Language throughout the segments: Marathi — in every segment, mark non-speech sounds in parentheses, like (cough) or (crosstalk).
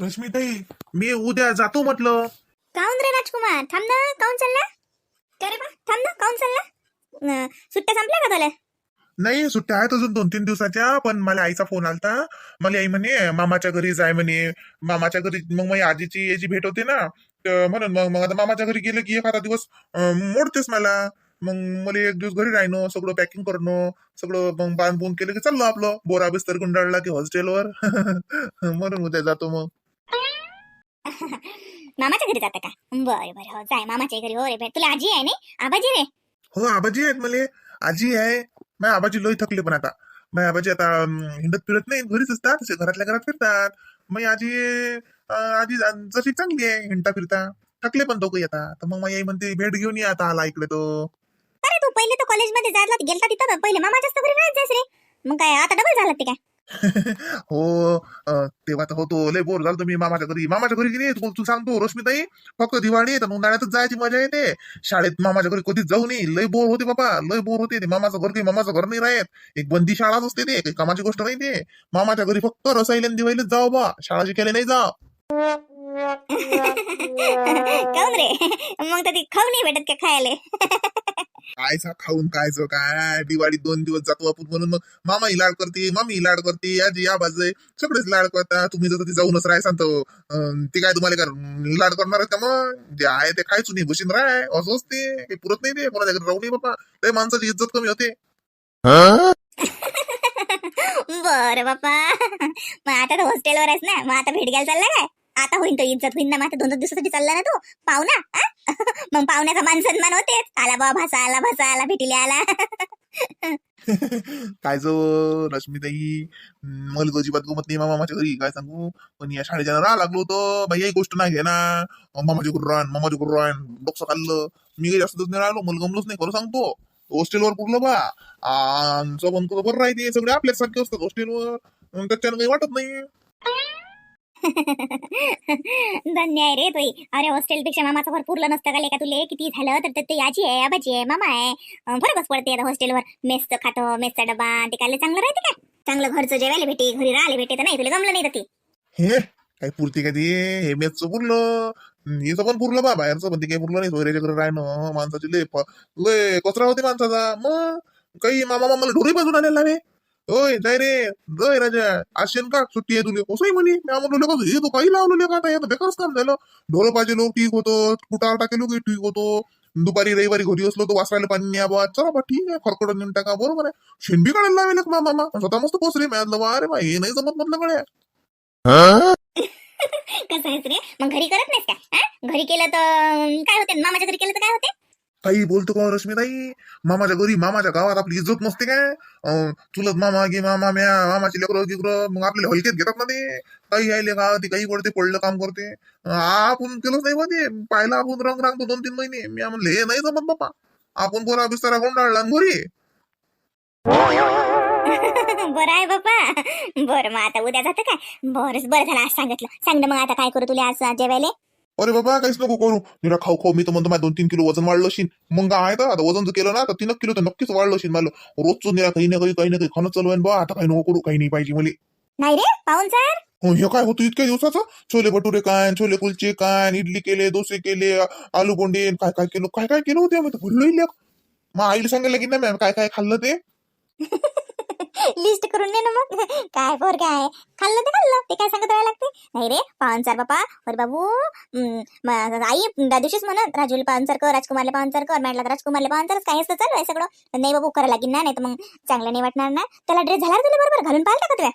रश्मीताई मी उद्या जातो म्हटलं. काऊन रे राजकुमार? थांब ना काऊन चालला? का रे बा? थांब ना काऊन चालला? सुट्ट्या संपल्या का तुला? नाही सुट्ट्या आहेत अजून दोन तीन दिवसाच्या पण मला आईचा फोन आलता. मला आई म्हणे मामाच्या घरी जाय म्हणे. मामाच्या घरी मग माझी आजीची याची भेट होते ना तर म्हणून मग मग आता मामाच्या घरी गेलं की एखादा दिवस अं, मोडतेस मला. मग मला एक दिवस घरी राहणं सगळं पॅकिंग करणं सगळं मग बांधबून केलं की चाललो आपलं. बोरा बिस्तर गुंडाळला की हॉस्टेलवर (laughs) म्हणून उद्या जातो मग. मामाच्या घरी जाता का? बरं बरं. हो जाय मामाच्या घरी. हो रे. तुला आजी आहे नाही? आबाजी रे? हो आबाजी आहेत मले. आजी आहे. माझ्या आबाजी लोही थकले पण आता. माझ्या आबाजी आता हिंडत फिरत नाही. घरीच असतात. असे घरातल्या घरात फिरतात. मग आजी आजी जशी चांगली आहे हिंडता फिरता. थकले पण दोघंही आता. तर मग आई म्हणते भेट घेऊन ये आता आला इकडे तो. अरे तू पहिले तर कॉलेजमध्ये जायला गेलता तिथं. पहिले मामाच्याच तर घरी राहत जायस रे. मग काय आता डबल झालं ते काय? (laughs) हो तेव्हा तर होतो. लय बोर झालं मी मामाच्या घरी. मामाच्या घरी गेली. तू तू सांगतो रश्मीताई फक्त दिवाळी तर उन्हाळ्यातच जायची मजा येते. शाळेत मामाच्या घरी कधीच जाऊ नये. लय बोर होते बाबा. लय बोर होते. ते मामाचं घर काही मामाचं घर नाही राहत. एक बंदी शाळाच असते ते. काही कामाची गोष्ट नाही ते. मामाच्या घरी फक्त रसायला आणि दिवाळीलाच जाऊ बा. शाळा शिकायला नाही जा (laughs) रे. मग तर ती खाऊ नाही भेटत का खायला? (laughs) कायचा खाऊन कायचं काय? दिवाळीत दोन दिवस जातो आपण म्हणून मग मामा ही लाड करते मामी लाड करते आजी या बाजू सगळेच लाड करता तुम्ही जर जाऊनच राहाय सांगतो. ते काय तुम्हाला काय लाड करणार का मग? जे आहे ते काय नाही बशीन राय असं असते. काही पुरत नाही ते कोणाच्या घरी राहू नये बाबा. ते माणसाची इज्जत कमी होते. (laughs) बर बापा. मग आता तर हॉस्टेलवर आहेस ना? मग आता भेट घ्यायला चालला काय? आता होईन तो इज्जत होईन ना माझ्या दोन दोन दिवसासाठी चालला ना तो पाहुणा (laughs) मग पाहुण्याचा मान सन्मान होते आला बा भासा आला भासा आला भेटीला आला. (laughs) काय जो रश्मीताई मला तुझी बात गमत नाही मामा माझ्या घरी काय सांगू? पण या शाळेच्या राहा लागलो होतो. बाई ही गोष्ट नाही घे ना मामाच्या घरी राहण मामाच्या घरी राहण डोकं खाल्लं. मी काही जास्त नाही राहिलो मला गमलोच नाही खरं सांगतो. हॉस्टेलवर पुरलं बा. आमचं पण कसं बरं राहते सगळे आपल्यासारखे असतात हॉस्टेलवर. त्याच्यानं काही वाटत नाही. (laughs) धन्य आहे रे तोई. अरे हॉस्टेल पेक्षा मामाचं घर पुरलं नसतं का लेका तुले? किती झालं तर ते- याची आहे आबाजी आहे मामा आहे. अं, फरकच पडते आता हॉस्टेलवर. मेसचं खातो मेसचा डबा ते काय चांगलं राहते का? चांगलं घरचं जेवायला भेटे घरी राहिले भेटे तर नाही तुला गमलं नाही तर ते. हे काय पुरते का ते हे मेसचं पुरलं. हिचं पण पुरलं बा बाहेरचं पण ते काही पुरलं नाही. सोयऱ्याच्या घरी राहणं माणसाची लय लय कचरा होते माणसाचा. मग काही मामा मामाला ढोरी बाजून आलेला रे होय जाय रे. जय राजा आशेन का सुट्टी आहे तुले असंही म्हणे. मी आम्हाला लोक हे तो काही लावलं का आता? हे तर बेकारच काम झालं. ढोल पाहिजे लोक ठीक होतो. कुटार टाकेल की ठीक होतो. दुपारी रविवारी घरी असलो तो वासरायला पाणी न्या बा चला बा ठीक आहे. खरकट नेऊन टाका. बरोबर आहे. शेंडी काढायला लावेल का मामा स्वतः मस्त पोचले मी आज अरे बा हे नाही जमत म्हटलं गड्या. (laughs) कसं आहेस रे? मग घरी करत नाहीस का? घरी केलं तर काय होते? मामाच्या घरी केलं तर काय होते? काही बोलतो का रश्मीताई? मामाच्या घरी मामाच्या गावात आपली इज्जत नसते काय? चुलत मामा गे मामा म्या मामाची लेकरं गिकर मग आपल्याला हलक्यात घेतात ना ते. काही यायले का ते काही पडते पडलं काम करते. आपण केलंच नाही मध्ये पाहिलं आपण रंग रांगतो दोन तीन महिने. मी म्हणले हे नाही जमत बापा. आपण पोरा बिस्तारा गुंडाळला घरी (laughs) बरं आहे बापा. बरं मग आता उद्या जातं काय? बरंच बरं झालं आज सांगितलं. सांग मग आता काय करू तुला आज जेवायला? अरे बाबा काहीच नको करू. निरा खाऊ खाऊ मी तर म्हणतो माझं दोन तीन किलो वजन वाढलं असेल मग काय आहे तर आता वजन जर केलं ना तर तीन किलो तर नक्कीच वाढलं असेल मला. रोजचं निरा काही ना काही काही ना काही खाणं चालू आहे बा. आता काही नको करू काही नाही पाहिजे मला. नाही रे पाहून सर. हो, काय होतं इतक्या दिवसाचं? छोले भटुरे काय छोले कुलचे काय इडली केले डोसे केले आलू बोंडे काय काय केलं काय काय केलं होते आम्ही भरलो मग आईला सांगायला की नाही मॅम काय काय खाल्लं ते? (laughs) लिस्ट करून दे ना मग. काय पोर काय खाल्लं ते खाल्लं. ते काय सांगत राहायला लागते? नाही रे पाहुणचार बापा. अरे बाबू. आई त्या दिवशीच म्हणत राजूला पाहुणचार कर राजकुमारला पाहुणचार कर म्हटलं तर राजकुमारला पाहुणचारच काय असतं चालू आहे सगळं. नाही बाबू करायला लागेल ना नाही तर मग चांगलं नाही वाटणार ना. त्याला ड्रेस झाला तुला बरोबर. घालून पाहिलं का तुला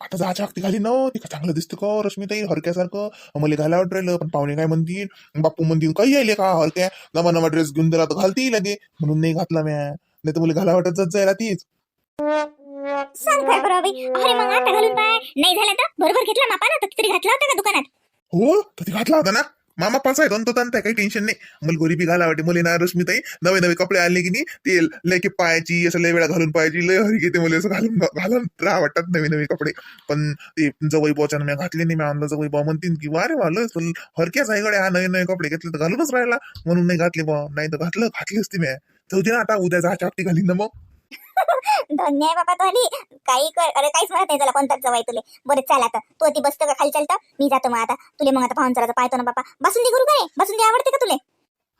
आता जायच्या अगदी घाली न तिका चांगलं दिसतं का? रश्मीताई हरक्यासारखं. मला घालावं राहिलं पण पाहुणे काय म्हणतील? बापू म्हणतील काही यायले का हरक्या? नवा नवा ड्रेस घेऊन दिला तर घालती लगे म्हणून नाही घातला म्या. नाही तर मला घाला वाटत जायला तीच. सांग काय बरोबर अरे मग आता घालून पाय. नाही झालं तर? बरोबर घेतला मापा ना तर घातला होता का दुकानात? हो तर ते घातला होता ना. मामा पाच आहे तो त्यांना काही टेन्शन नाही. मला गोरीबी घाला वाटते. मला ना रश्मीताई नवे नवे कपडे आणले की नाही ते लय की पायाची असं लय वेळा घालून पायाची लय हरी घेते मला असं घालून घालून राहा वाटतात नवे नवे कपडे. पण ते जवळ बोचानं मी घातले नाही मी आणलं जवळ बा म्हणतील की वारे वा लय पण हरक्याच आहे गड्या हा नवे नवे कपडे घेतले तर घालूनच राहिला. म्हणून नाही घातले बा. नाही तर घातलं घातली असती मी. जाऊ दे ना आता उद्या जा चापटी घालीन ना मग. (laughs) धन्य आहे बाबा तो आली काही कर अरे काहीच म्हणत नाही त्याला कोणताच जवाय तुले. बरं चाल आता. तू ती बसतो का खाली चालतं मी जातो मग आता. तुले मग आता पाहुणचाराचं पाहतो ना बाबा बसून करू काय बसून आवडते का तुले?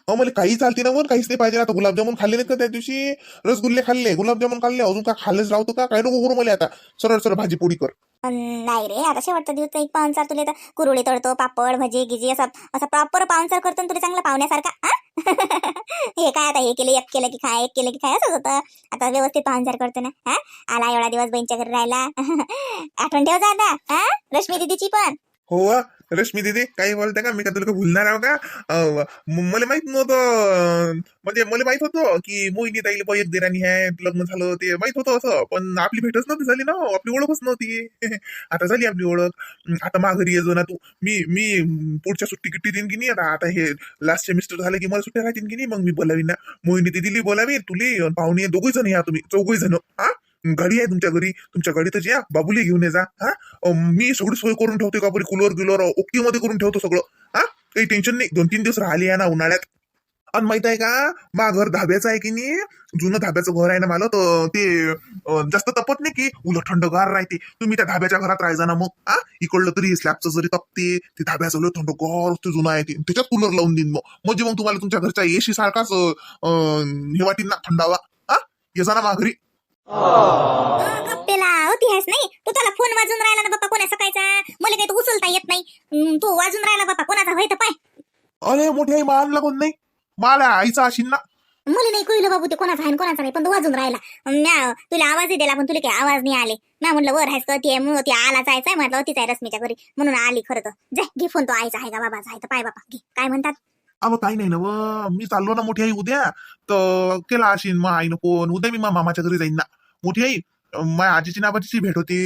अहो मला काही चालते ना वर काहीच नाही पाहिजे. आता गुलाबजामुन खाल्ले नाहीत का त्या दिवशी? रसगुल्ले खाल्ले. गुलाबजामुन खाल्ले. अजून का खाल्लेच राहतो का? काय नको करू मला आता. सरळ सरळ भाजी पोळी कर. नाही रे आता शेवटचा दिवस एक पाहुणचार तुला तर. कुरुळे तळतो पापड भजी गिजी असा असा प्रॉपर पाहुणचार करतो तुला चांगला पाहुण्यासारखा? (laughs) हे काय आता हे केलं एक केलं की काय एक केलं की काय असंच होतं. आता व्यवस्थित पाहुणचार करतो ना हा? आला एवढा दिवस बहिणीच्या घरी राहिला (laughs) आठवण ठेव जा आता हा? रश्मी दिदीची पण. हो रश्मी दिदी काही बोलते का? मी का तुला भुलणार आहो का? मला माहीत नव्हतं. म्हणजे मला माहीत होतं की मोहिनी ताईला पण एक देराणी आहे लग्न झालं ते माहीत होतं असं. पण आपली भेटच नव्हती झाली ना आपली ओळखच नव्हती. (laughs) आता झाली आपली ओळख. आता माघारी येजो ना तू. मी मी पुढच्या सुट्टी किट्टी देईन की नाही? आता आता हे लास्ट सेमिस्टर झालं की मला सुट्ट्या राहतील की नाही? मग मी बोलावीन ना. मोहिनी दिदीली बोलावी तुली पाहुणे दोघही जण या तुम्ही चौघही जण. हा? घरी आहे तुमच्या घरी. तुमच्या घरीतच या. बाबूली घेऊन ये जा. हा? अं, मी सगळी सोय करून ठेवते का बरी? कूलर गिलर ओके मध्ये करून ठेवतो सगळं. हा? काही टेन्शन नाही. दोन तीन दिवस राहिले आहे ना उन्हाळ्यात. आणि माहीत आहे का? मा घर धाब्याचं आहे की नाही? जुनं धाब्याचं घर आहे ना मला तर ते अं, जास्त तपत नाही की उलट थंडगार राहते. तुम्ही त्या धाब्याच्या घरात राहायचा ना मग. हा? इकडलं तरी स्लॅबचं जरी तपते ते धाब्याचं उलट थंडगार ते जुनं आहे ते. त्याच्यात कूलर लावून देईन मग. म्हणजे मग तुम्हाला तुमच्या घरच्या एशी सारखाच अं, हे वाटीन ना थंडावा. हा? ये जा ना मा घरी. गप्पेला होती आहेस नाही. तू त्याला फोन वाजून राहिला ना बाप्पा कोणा सकाळचा मला काही तू उचलता येत नाही. तू वाजून राहिला बाप्पा कोणाचा? होय तर पाय. अरे मोठी आई मानला कोण नाही? मला आईचा अशिन ना. मला नाही कळलं बाबू ते कोणाचा आहे आणि कोणाचा नाही पण तो वाजून राहिला. म्या तुला आवाजही दिला पण तुला काही आवाज नाही आले. ना म्हटलं वर आहेस का ती? मग ती आला जायचंय म्हटलं तीच आहे रश्मीच्या घरी. म्हणून आली खरं तर. जाय घे फोन तो आईचा आहे का? बाबाचा आहे तर पाय बाबा घे. काय म्हणतात? अहो काही नाही ना व मी चाललो ना मोठी आई उद्या. तर केला असेल मग आईनं फोन उद्या मी मा मामाच्या घरी जाईन ना. मोठी आई माझ्या आजीची नावाची भेट होती.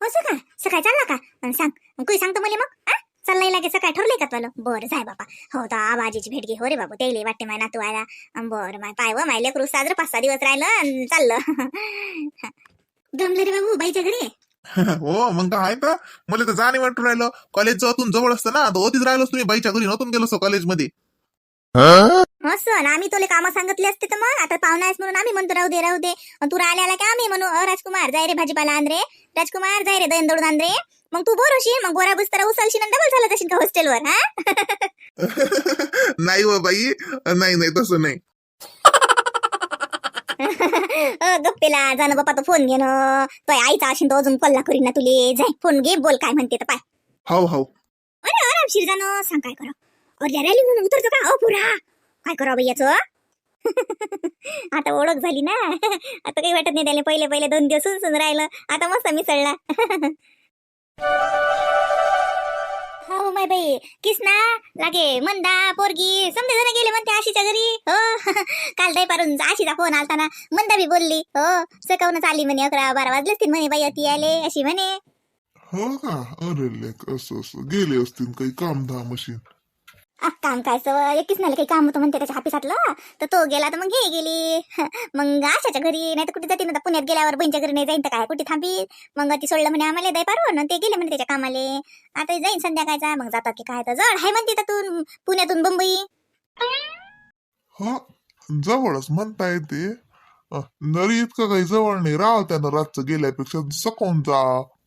असं का सकाळी चालला का? अन सांग. कुणी सांगतो मला मग? आ? चाललंय लागे सकाळी. ठरलंय का तुला? बरं जाय बाबा हो तर आबाजीची भेट घे. हो रे बाबू त्याला वाटते माय नातू आला अन बरं माय पाय व माय लेकरू साजरं पाच सहा दिवस राहिलं अन चाललं. (laughs) जमले रे बाबू बाईच्या घरी? (laughs) हो मग काय तर. मला तर जाणे वाटून राहिलं. कॉलेज जातून जवळ असतं ना. तर होतीच राहिलोच तुम्ही बाईच्या घरी. नव्हतून गेलो कॉलेजमध्ये असं ना आम्ही तुला कामं सांगितले असते तर मग. आता पाहुणा आहेस म्हणून आम्ही म्हणतो राहू दे राहू दे. तू राहिला आला की आम्ही म्हणू अ राजकुमार जाय रे भाजीपाला आण रे. राजकुमार जाय रे दळून आण रे. मग तू बोर होशील मग गोरा बुस्तर उचलशील आणि डबल झालं तशी का हॉस्टेलवर हा? (laughs) नाही व बाई नाही नाही तसं नाही. (laughs) अ, गप्पेला जाणं बापा तो फोन घेणं तो आईचा असेल तो अजून कल्ला करीन ना तुले. जाय फोन घे बोल काय म्हणते तर पाय. हो हो अरे आरामशीर जाणं सांग काय करा. अरे रॅली म्हणून उतरतो का? अ पुरा. काय करावं बाई याचं? (laughs) आता ओळख झाली ना. (laughs) आता काही वाटत नाही त्याला पहिले पहिले दोन दिवस सुन राहिलं. आता मस्त मिसळला. (laughs) हो माय बाई. किसना लागे मंदा पोरगी समजे जण गेले म्हणते आशीच्या घरी. हो. काल दय पारून आशीचा फोन आलता ना. मंदा बी बोलली. हो सकाळूनच आली म्हणे अकरा बारा वाजले असतील म्हणे बाई अति आले अशी म्हणे. हो का? अरे लेक असं असं. गेले असतील काही काम धाम मशीन आ, काम काय सवय एकटीच नाही काही काम होतं म्हणते त्याच्या हापिसातलं. तर तो गेला तर मग हे गेली. (laughs) मग आशाच्या घरी नाही तर कुठे जाते ना पुण्यात गेल्यावर बहिणीच्या घरी नाही जाईन तर काय? कुठे थांबी? मग ती सोडलं म्हणे आम्हाला दय पारून ते गेले म्हणे त्याच्या कामाले. आता जाईन संध्याकाळचा. मग जातात की काय? तर जड आहे म्हणते तू पुण्यातून मुंबई. हा जवळच म्हणता येते. नरी इतकं काही जवळ नाही. राह त्यानं रातचं गेल्यापेक्षा सकून जा.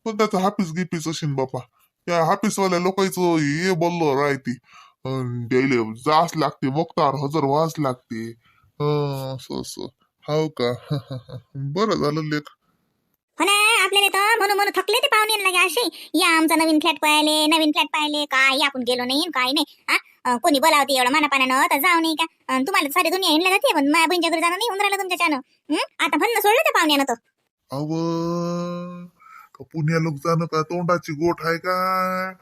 पण त्याचं हापीस गिपीस असेल बापा. या हापीसवाल्या लोकांचं हे बोललो राहते. द्यायले जास लागते वक्तार हजर व्हास लागते. हं, असं असं. हाव का? बरं झालं लेख. हो ना आपल्याला तर म्हणून म्हणून थकले ते पाहुणे लागे असे. या आमचा नवीन फ्लॅट पाहिले नवीन फ्लॅट पाहिले काय आपण गेलो नाही काय नाही. हा? कोणी बोलावते एवढं मानापानानं तर जाऊ नाही का? तुम्हाला सारी दुनिया हिंडला जाते पण माझ्या बहिणीच्या घरी जाणं नाही होऊन राहिलं तुमच्याच्यानं हं? आता म्हणणं सोडलं त्या पाहुण्यानं तो अव का पुण्या लोक जाणं का? तोंडाची गोठ आहे काय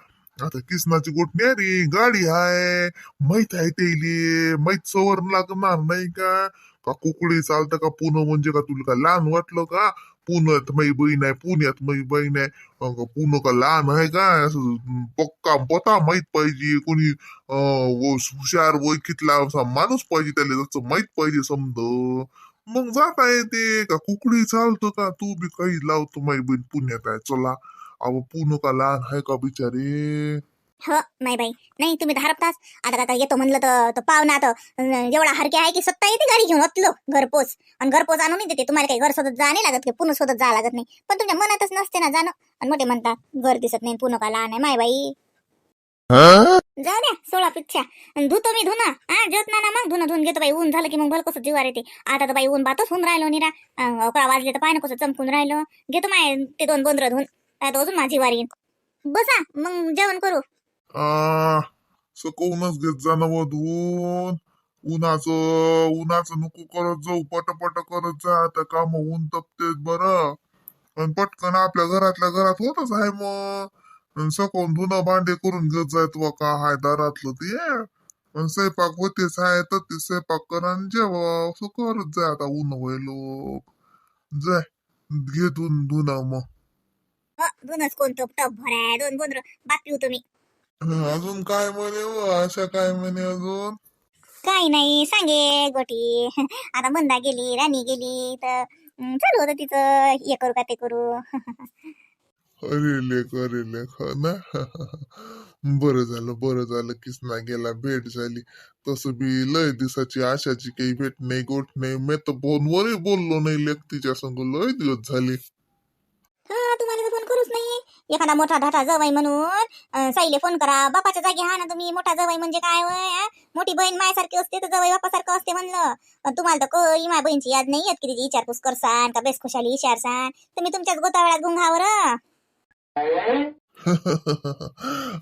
आता किसनाची गोठ रे गाडी आहे. माहीत आहे त्याले माहीत सवर लागणार नाही का? का कुकडी चालतं का पुणं म्हणजे का तुला का लहान वाटलं का? पुण्यात माझी बहीण आहे पुण्यात माझी बहीण आहे. अं, का पुणं का लहान आहे का? असं पक्का पता माहीत पाहिजे. कोणी अं, व- हुशार ओळखीतला असा माणूस पाहिजे त्याला जसं माहीत पाहिजे समज. मग जाता येते. का कुकडी चालतं का? तू बी काही लावतो माई बहीण पुण्यात आहे. चला. अहो पुणं का लहान आहे का बिचारे? हो नाही बाई. नाही तुम्ही हरपताच आता आता येतो म्हणलं तर तो पाहुणा अं, एवढा हरके आहे की स्वतः येते गाडी घेऊन ओतलो घरपोच. आणि घरपोच आणून देते. तुम्हाला काही घर शोधत जा नाही लागत की पुन्हा शोधत जा लागत नाही. पण तुमच्या मनातच नसते ना जाणं. आणि मोठे म्हणतात घर दिसत नाही पुन्हा का लहान आहे माय बाई. जाऊ द्या सोळा पिच्छा धुतो मी धुना हा जोत ना ना मग धुणं धुवून घेतो बाई. ऊन झालं की मग भल कसं जीवार येते आता तर बाई ऊन बातच होऊन राहिलो निरा. अकरा वाजले तर पाहिजे कसं चमकून राहिलो. घेतो माय ते दोन बोंद्र धुवून आता अजून माझी वारी येईन बसा मग जेवण करू. सकवूनच घेत जा नव धुवून. उन्हाचं उन्हाचं नको करत जाऊ पटपट करत जा. आता काम ऊन तपतेच बरं. पण पटकन आपल्या घरातल्या घरात होतच आहे मग. अन सकवून धुणं भांडे करून घेत जाय तुवा का हाय दारातलं ते. पण स्वयंपाक होतेच आहे तर ते स्वयंपाक करा आणि जेवा. असं करत जाय आता ऊन व्हायलो. जाय घे धुन धुणं मग. ह, दोनच कोणतं टप भराय दोन बोंद्र बात पिऊ तुम्ही अजून काय म्हणे हो? अशा काय म्हणे अजून? काही नाही सांगे गोटी. आता मंदा गेली राणी गेली तर अं, चालू होतं तिचं. हे करू का ते करू? अरे लेख अरे लेख ना? बरं झालं बरं झालं. किसना गेला भेट झाली. तसं बी लय दिवसाची आशाची काही भेट नाही गोठ नाही. मी तर फोनवरही बोललो नाही लेख तिच्या संग. लय दिवस झाले. हा तुम्हाला तर फोन करूच नाही एखादा मोठा धाटा जवाई म्हणून साईले फोन करा. बापाच्या जागी हा ना तुम्ही मोठा जवाई म्हणजे काय वय मोठी बहीण मायासारखी असते तर जवाई बापासारखं असते म्हणलं. पण तुम्हाला तर काही माय बहीणची याद नाही येत की तिची विचारपूस करसान का बेस खुशाली विचारसान तुम्ही तुमच्याच गोतावळ्यात गुंगावर (laughs)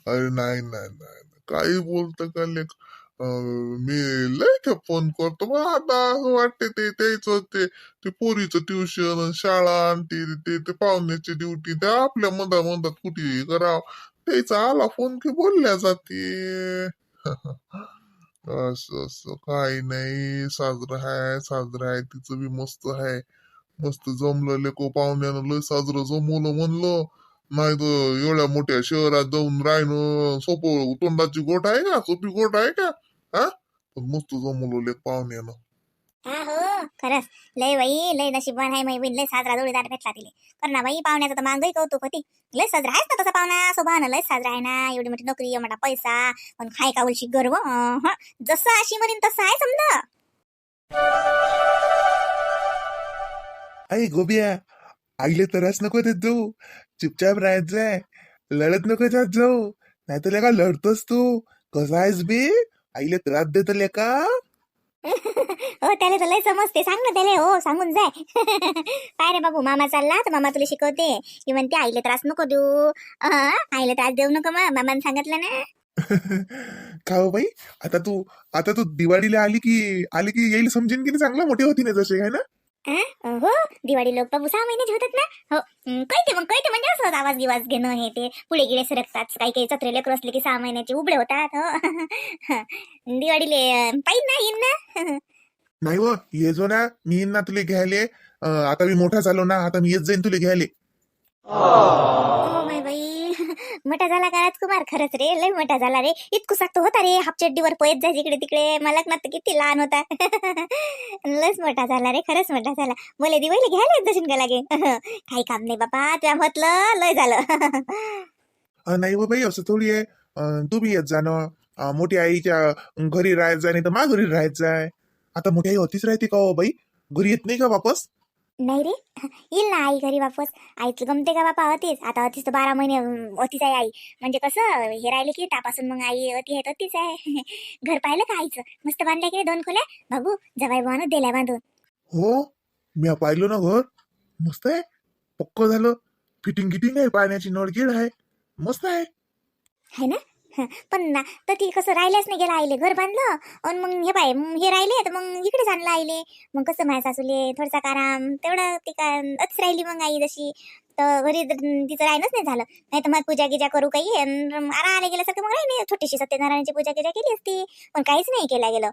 अरे नाही नाही नाही. काही बोलत का लेख? मी लय खेप फोन करतो. मग आता असं वाटते ते त्याच ते ते पोरीचं ट्युशन शाळा आणि ते ते ते पाहुण्याची ड्युटी त्या आपल्या मधा मधात कुठे कराव? त्याचा आला फोन की बोलल्या जाते. (laughs) असं असं काही नाही. साजरं आहे साजरं आहे तिचं बी मस्त आहे मस्त जमलं लेको पाहुण्यानं लय साजरं जमवलं म्हणलं. नाही तर एवढ्या मोठ्या शहरात जाऊन राहणं सोपं तोंडाची गोट आहे का? सोपी गोट आहे का? हा पण मस्त जमवलं पाहुण्यानं हा हो खरंच लय बाई लय नशीबवान आहे माई बहीण लय साजरा जोडीदार भेटला तिले कर ना बाई पाहुण्याचं तर मागही कौतुक होती लय साजरा आहेस ना तसा पाहुणा स्वभावानं लय साजरा आहे ना एवढी मोठी नोकरी एवढा पैसा पण खाय का उलशी गर्व हं. जसं अशी म्हणीन तसं आहे समजा आई गोबिया आईले त्रास नको देत जाऊ चुपचाप राहायचंय लढत नको जात जाऊ नाहीतर लेका लढतोस तू कसा आहेस बे आईले त्रास देत लेका (laughs) हो त्याला तर लय समजते. सांग ना त्याला. हो सांगून जाय. (laughs) काय रे बाबू मामा चालला तर मामा तुला शिकवते. की म्हणते आईला त्रास नको देऊ. अं, आईला त्रास देऊ नको मग. मामाने सांगितलं ना. (laughs) का हो बाई? आता तू आता तू दिवाळीला आली की आली की येईल समजेन की नाही? चांगलं मोठे होती ना जसे आहे ना? हो दिवाळी लोक बाबू सहा महिन्याचे होतात ना. हो हं, कळते मग कळते म्हणजे असं आवाज गिवाज घेणं हे ते. पुढे गिळे सरकतात. काही काही चत्रे लेकर असले की सहा महिन्याचे उबळे होतात. हो. (laughs) दिवाळीले पाहिजे ना येईन ना. (laughs) नाही व ये जो ना मी येईन ना तुला घ्यायले. आता मी मोठा झालो ना आता मी येत जाईन तुला घ्यायले. हो बाई. मोठा झाला का राजकुमार? खरंच रे लय मोठा झाला रे. इतकू तो होता रे हापचड्डीवर पळत जायचे इकडे तिकडे. मला ना तर किती लहान होता. (laughs) लयच मोठा झाला रे खरंच मोठा झाला. बोले दिवाळी घ्यायला येत का लागे? (laughs) काही काम नाही बाबा तुला म्हटलं लय झालं. नाही व बाई असं थोडी आहे. अं, तू बी येत जाणं मोठी आईच्या घरी राहायचं नाही तर मा घरी राहायचं आहे आता मोठी आई होतीच राहते का हो बाई? घरी येत नाही का वापस? नाही रे. येईल ना आई घरी वापस. आईचं गमते का बापा? अतीच. आता अतीच तर बारा महिने अतीच आहे आई. म्हणजे कसं हे राहिले की तापासून मग आई अति आहे अतीच आहे. (laughs) घर पाहिलं का आईचं? मस्त बांधलं की दोन खोल्या? बाबू जवाई भावानं दिल्या बांधून. हो मी पाहिलो ना घर. मस्त आहे. पक्क झालं. फिटिंग गिटिंग आहे पाण्याची नळगीड आहे. मस्त आहे. है ना? पण ना तर ती कसं राहिल्याच नाही गेला आईले घर बांधलं. आणि मग हे बाय हे राहिले तर मग इकडेच आणलं आईले. मग कसं माझ्या सासूले थोडसा काराम तेवढं ती का अच राहिली मग आई जशी. तर घरी तिचं राहणंच नाही झालं. नाही तर मग पूजा गिजा करू काही आरा आले गेल्यासारखं मग राहिली. छोटीशी सत्यनारायणची पूजा गिजा केली असती पण काहीच नाही केला गेलं.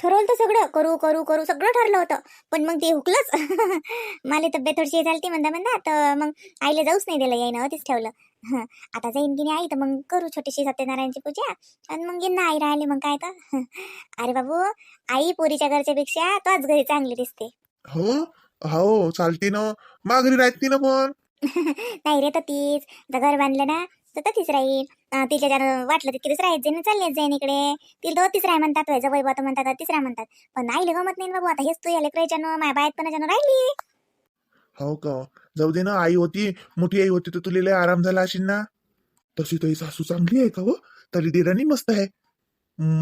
ठरवलं तर सगळं करू करू करू सगळं ठरलं होतं. पण मग ते हुकलंच. (laughs) मला तब्येत थोडीशी हे झाली म्हणता म्हणता तर मग आईला जाऊच नाही दिलं यायनं तीच ठेवलं. आता जाईन की नाही आई तर मग करू छोटीशी सत्यनारायणची पूजा. आणि मग येईन ना आई राहिली मग काय तर. अरे बाबू आई पोरीच्या घरच्या पेक्षा तोच घरी चांगली दिसते. हो? हो चालते ना. मा घरी राहते ना पण. (laughs) नाही रे तर तीच. आता घर बांधलं ना तर ततीच राहील. तिच्या ज्यानं वाटलं तितके दुसरा जाईन चाललेच जाईन इकडे. तिला तर तिसरा म्हणतात व्हायचं वैभव तर म्हणतात तिसरा म्हणतात. पण आईले गमत नाही बाबू. आता हेच तू याले लेकराच्यानं माझ्या बायत पण राहिली. हो का? जाऊ दे ना आई होती मोठी आई होती तर तुला लय आराम झाला असेल ना? तशी तरी सासू चांगली आहे का हो? तरी देराणी मस्त आहे.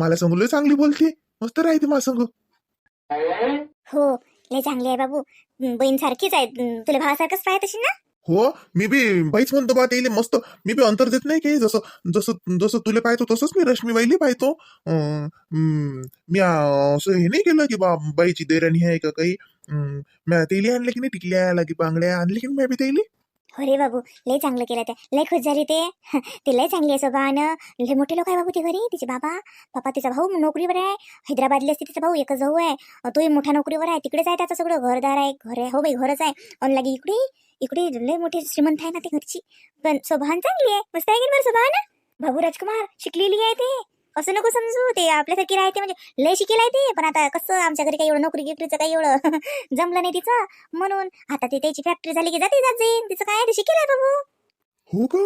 मला सांगू लय चांगली बोलते. मस्त राहते मला सांगू. हो लय चांगली आहे बाबू. बहीण सारखीच आहे. तुला भावासारखंच पाहत असेल ना? हो मी बी बाईच म्हणतो बा ते मस्त. मी बी अंतर देत नाही की जसं जसं जसं तुला पाहतो तसंच मी रश्मीबाईला पाहतो. मी असं हे नाही केलं की बा बाईची देराणी आहे का काही? तेली आणले की नाही टिकल्या लागी बांगड्या? आणले की नाही बी तेली? हो रे बाबू लय चांगलं केलं ते. लय खुश झाली ते. (laughs) ते लय चांगली आहे स्वभावानं लय मोठे लोक आहे बाबू ते घरी तिचे बाबा. पप्पा तिचा भाऊ नोकरीवर आहे. हैदराबादला असते तिचा भाऊ एकच भाऊ आहे. तोही मोठ्या नोकरीवर आहे. तिकडेच आहे त्याचं सगळं. घरदार आहे घर आहे. हो बाई घरच आहे. आणि लागे इकडे इकडे लय मोठे श्रीमंत आहे ना ते घरची. पण स्वभावान चांगली आहे. मस्त आहे की बरं स्वभाव ना बाबू राजकुमार शिकलेली आहे ते. असं नको समजू ते आपल्यासारखी राहते म्हणजे लय शिकेल ते पण आता कसं आमच्या घरी काही एवढं नोकरी गिकरीचं काही एवढं (laughs) जमलं नाही तिचं. म्हणून आता ते त्याची फॅक्टरी झाली की जाते जात जाईन. तिचं काय ते शिकेल बाबू हो का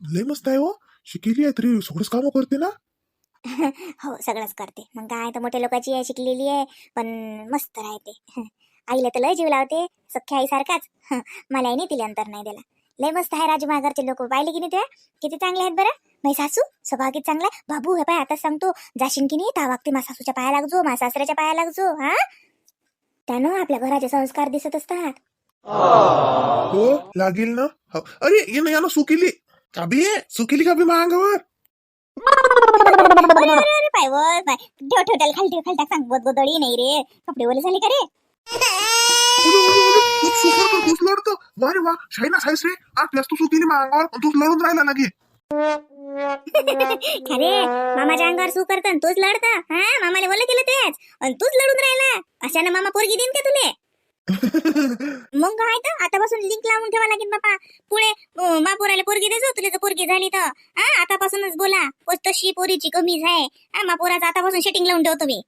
लय मस्त आहे हो. शिकेली आहे तरी सगळंच कामं करते ना. (laughs) हो सगळंच करते. मग काय तर मोठ्या लोकांची आहे शिकलेली आहे पण मस्त राहते. (laughs) आईला तर लय जीव लावते सख्या आईसारखाच. मला नाही तिला अंतर नाही दिला लय मस्त आहे राजू महागरचे लोक. पाहिले की नाही ते किती चांगले आहेत बरं? मै सासू स्वभाव चांगला आहे? बाबू हे पाय आता सांगतो. जाशीन की नाही? त्या वागते मा सासूच्या पाया लागजो मा सासऱ्याच्या पाया लागजो हा? त्यानं आपल्या घराचे संस्कार दिसत असतात. हो लागेल ना? हो. अरे ये ना यानं सुकेली. काबी सुकेली काबी मांगावर अरे अरे अरे पाय वर पाय. ठेव ठेव त्याला खाली ठेव खाली टाक सांग. गोदगोदळी नाही रे. कपडे ओले झाले का रे? तूच लढतो वारे वा शाईना साईस रे आपल्यास तू सुकेली मांगावर तूच लढून राहिला लागे (laughs) अरे मामाच्या अंगावर सू करत तूच लढता. हा मामाला बोल केलं तेच. आणि तूच लढून राहिला. अशानं मामा पोरगी देईन का तुले? (laughs) मग काय तर आतापासून लिंक लावून ठेवा लागेल बापा. पुढे मा पोराला पोरगी देजो तुला जर पोरगी झाली तर. हा आतापासूनच बोला. तशी पोरीची कमीच आहे. हा मा पोराचं आतापासून सेटिंग लावून ठेवतो मी.